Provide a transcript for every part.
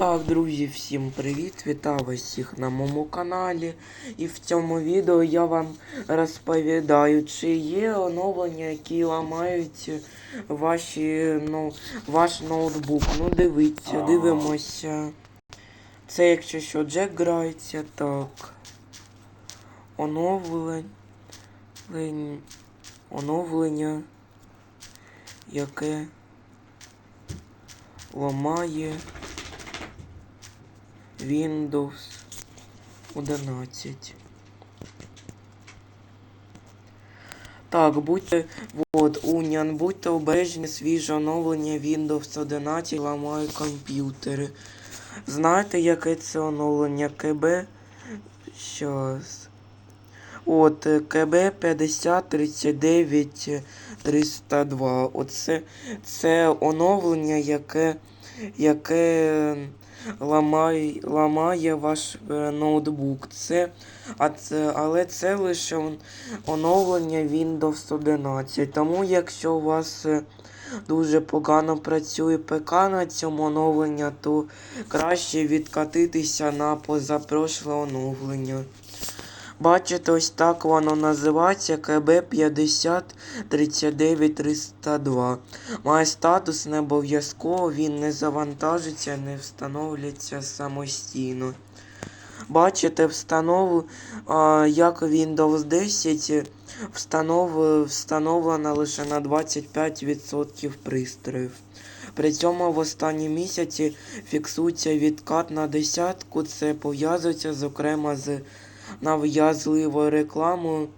Так, друзі, всім привіт! Вітаю вас всіх на моєму каналі. І в цьому відео я вам розповідаю, чи є оновлення, які ламають ваші, ну, ваш ноутбук. Ну, дивіться, дивимося. Це якщо що Джек грається, так. Оновлення. Оновлення, яке ламає. Windows 11. Так, будьте вот, Унян, будьте обережні, свіже оновлення Windows 11 ламає комп'ютери. Знаєте, яке це оновлення КБ? Щас. От, КБ 5039 302. Оце це оновлення, яке, яке ламає, ламає ваш е, ноутбук. Це, а це, але це лише оновлення Windows 11. Тому якщо у вас е, дуже погано працює ПК на цьому оновленні, то краще відкатитися на позапрошле оновлення. Бачите, ось так воно називається КБ 50 39 302. Має статус не обов'язково, він не завантажиться, не встановлюється самостійно. Бачите, встанов, а, як Windows 10 встанов, встановлена лише на 25% пристроїв. При цьому в останні місяці фіксується відкат на десятку. Це пов'язується зокрема з нав'язливою рекламою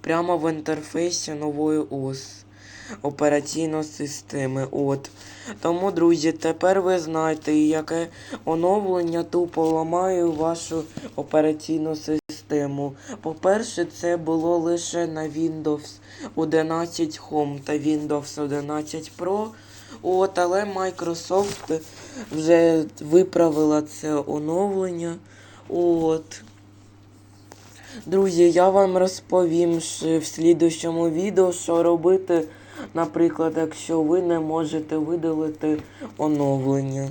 прямо в інтерфейсі нової ОС операційної системи. От. Тому, друзі, тепер ви знаєте, яке оновлення тупо ламає вашу операційну систему. По-перше, це було лише на Windows 11 Home та Windows 11 Pro. От, але Microsoft вже виправила це оновлення. От. Друзі, я вам розповім в слідущому відео, що робити, наприклад, якщо ви не можете видалити оновлення.